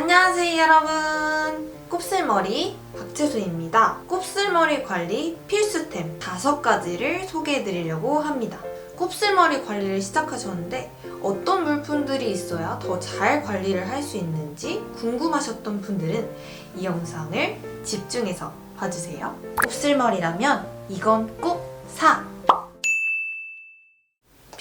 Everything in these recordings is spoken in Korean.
안녕하세요 여러분. 곱슬머리 박채수입니다. 곱슬머리 관리 필수템 다섯 가지를 소개해 드리려고 합니다. 곱슬머리 관리를 시작하셨는데 어떤 물품들이 있어야 더 잘 관리를 할 수 있는지 궁금하셨던 분들은 이 영상을 집중해서 봐주세요. 곱슬머리라면 이건 꼭 사!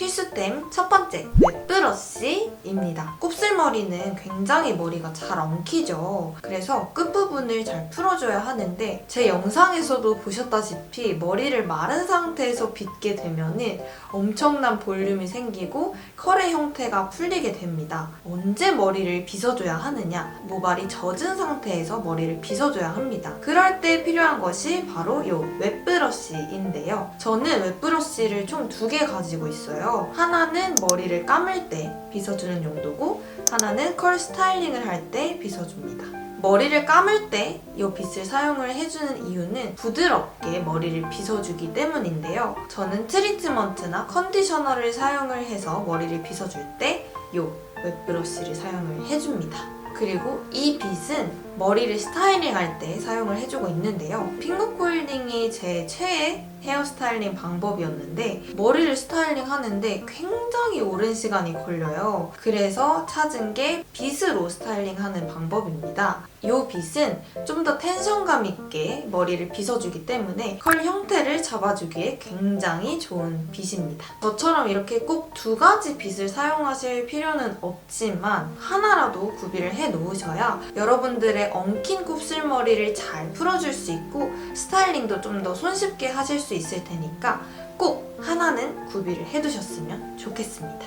필수템 첫 번째 웹브러쉬입니다. 곱슬머리는 굉장히 머리가 잘 엉키죠. 그래서 끝부분을 잘 풀어줘야 하는데 제 영상에서도 보셨다시피 머리를 마른 상태에서 빗게 되면 은 엄청난 볼륨이 생기고 컬의 형태가 풀리게 됩니다. 언제 머리를 빗어줘야 하느냐? 모발이 젖은 상태에서 머리를 빗어줘야 합니다. 그럴 때 필요한 것이 바로 이 웹브러쉬인데요. 저는 웹브러쉬를 총 두 개 가지고 있어요. 하나는 머리를 감을 때 빗어주는 용도고 하나는 컬 스타일링을 할 때 빗어줍니다. 머리를 감을 때 이 빗을 사용을 해주는 이유는 부드럽게 머리를 빗어주기 때문인데요. 저는 트리트먼트나 컨디셔너를 사용을 해서 머리를 빗어줄 때 이 웹브러쉬를 사용을 해줍니다. 그리고 이 빗은 머리를 스타일링 할 때 사용을 해주고 있는데요. 핑거 폴딩이 제 최애 헤어 스타일링 방법이었는데 머리를 스타일링 하는데 굉장히 오랜 시간이 걸려요. 그래서 찾은 게 빗으로 스타일링 하는 방법입니다. 이 빗은 좀 더 텐션감 있게 머리를 빗어주기 때문에 컬 형태를 잡아주기에 굉장히 좋은 빗입니다. 저처럼 이렇게 꼭 두 가지 빗을 사용하실 필요는 없지만 하나라도 구비를 해 놓으셔야 여러분들의 엉킨 곱슬머리를 잘 풀어줄 수 있고 스타일링도 좀 더 손쉽게 하실 수 있을 테니까 꼭 하나는 구비를 해두셨으면 좋겠습니다.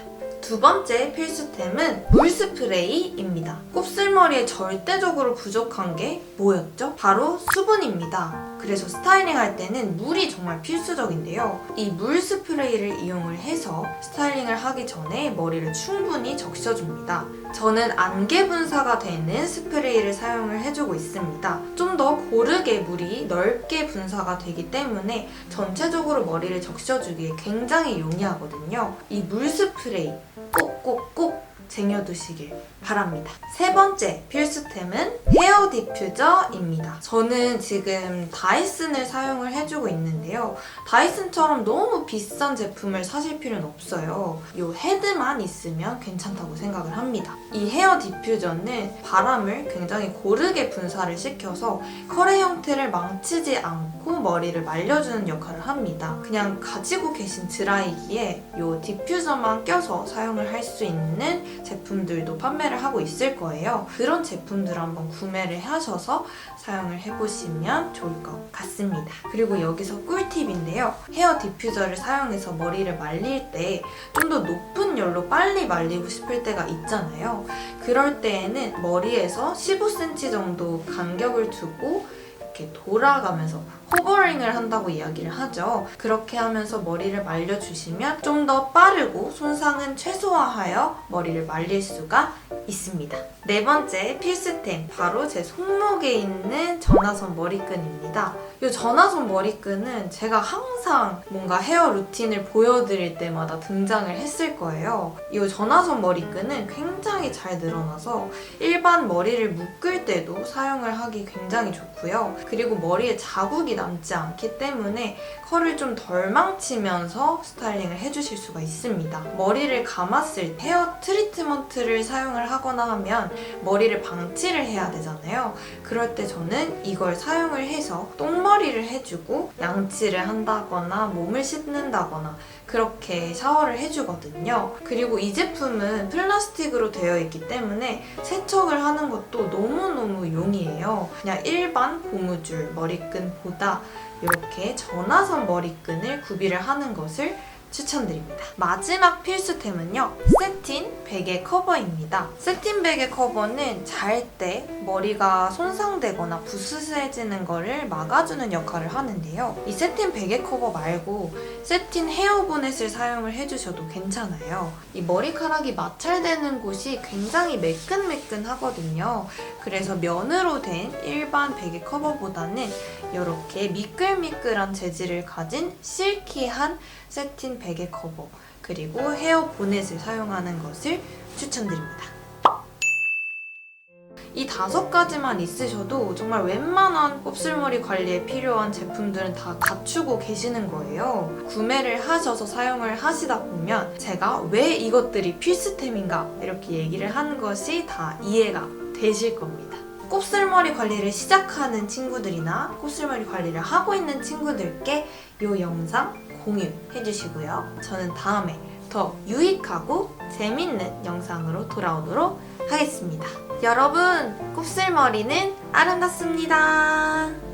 두 번째 필수템은 물 스프레이입니다. 곱슬머리에 절대적으로 부족한 게 뭐였죠? 바로 수분입니다. 그래서 스타일링 할 때는 물이 정말 필수적인데요. 이 물 스프레이를 이용을 해서 스타일링을 하기 전에 머리를 충분히 적셔줍니다. 저는 안개 분사가 되는 스프레이를 사용을 해주고 있습니다. 좀 더 고르게 물이 넓게 분사가 되기 때문에 전체적으로 머리를 적셔주기에 굉장히 용이하거든요. 이 물 스프레이 꼭꼭꼭 쟁여두시길 바랍니다. 세 번째 필수템은 디퓨저입니다. 저는 지금 다이슨을 사용을 해주고 있는데요. 다이슨처럼 너무 비싼 제품을 사실 필요는 없어요. 이 헤드만 있으면 괜찮다고 생각을 합니다. 이 헤어 디퓨저는 바람을 굉장히 고르게 분사를 시켜서 컬의 형태를 망치지 않고 머리를 말려주는 역할을 합니다. 그냥 가지고 계신 드라이기에 이 디퓨저만 껴서 사용을 할 수 있는 제품들도 판매를 하고 있을 거예요. 그런 제품들 한번 구매를 하셔서 사용을 해보시면 좋을 것 같습니다. 그리고 여기서 꿀팁인데요. 헤어 디퓨저를 사용해서 머리를 말릴 때 좀 더 높은 열로 빨리 말리고 싶을 때가 있잖아요. 그럴 때에는 머리에서 15cm 정도 간격을 두고 이렇게 돌아가면서 호버링을 한다고 이야기를 하죠. 그렇게 하면서 머리를 말려주시면 좀 더 빠르고 손상은 최소화하여 머리를 말릴 수가 있습니다. 네 번째 필수템 바로 제 손목에 있는 전화선 머리끈입니다. 이 전화선 머리끈은 제가 항상 뭔가 헤어 루틴을 보여드릴 때마다 등장을 했을 거예요. 이 전화선 머리끈은 굉장히 잘 늘어나서 일반 머리를 묶을 때도 사용을 하기 굉장히 좋고요. 그리고 머리에 자국이 남지 않기 때문에 컬을 좀 덜 망치면서 스타일링을 해주실 수가 있습니다. 머리를 감았을 때 헤어 트리트먼트를 사용을 하거나 하면 머리를 방치를 해야 되잖아요. 그럴 때 저는 이걸 사용을 해서 똥머리를 해주고 양치를 한다거나 몸을 씻는다거나 그렇게 샤워를 해주거든요. 그리고 이 제품은 플라스틱으로 되어 있기 때문에 세척을 하는 것도 너무너무 용이해요. 그냥 일반 고무 줄 머리끈보다 이렇게 전화선 머리끈을 구비를 하는 것을 추천드립니다. 마지막 필수템은요. 세틴 베개 커버입니다. 세틴 베개 커버는 잘 때 머리가 손상되거나 부스스해지는 거를 막아주는 역할을 하는데요. 이 세틴 베개 커버 말고 세틴 헤어 보넷을 사용을 해주셔도 괜찮아요. 이 머리카락이 마찰되는 곳이 굉장히 매끈매끈하거든요. 그래서 면으로 된 일반 베개 커버보다는 이렇게 미끌미끌한 재질을 가진 실키한 세틴 베개 커버 그리고 헤어 보넷을 사용하는 것을 추천드립니다. 이 다섯 가지만 있으셔도 정말 웬만한 곱슬머리 관리에 필요한 제품들은 다 갖추고 계시는 거예요. 구매를 하셔서 사용을 하시다 보면 제가 왜 이것들이 필수템인가 이렇게 얘기를 하는 것이 다 이해가 되실 겁니다. 곱슬머리 관리를 시작하는 친구들이나 곱슬머리 관리를 하고 있는 친구들께 이 영상 공유해 주시고요. 저는 다음에 더 유익하고 재밌는 영상으로 돌아오도록 하겠습니다. 여러분, 곱슬머리는 아름답습니다.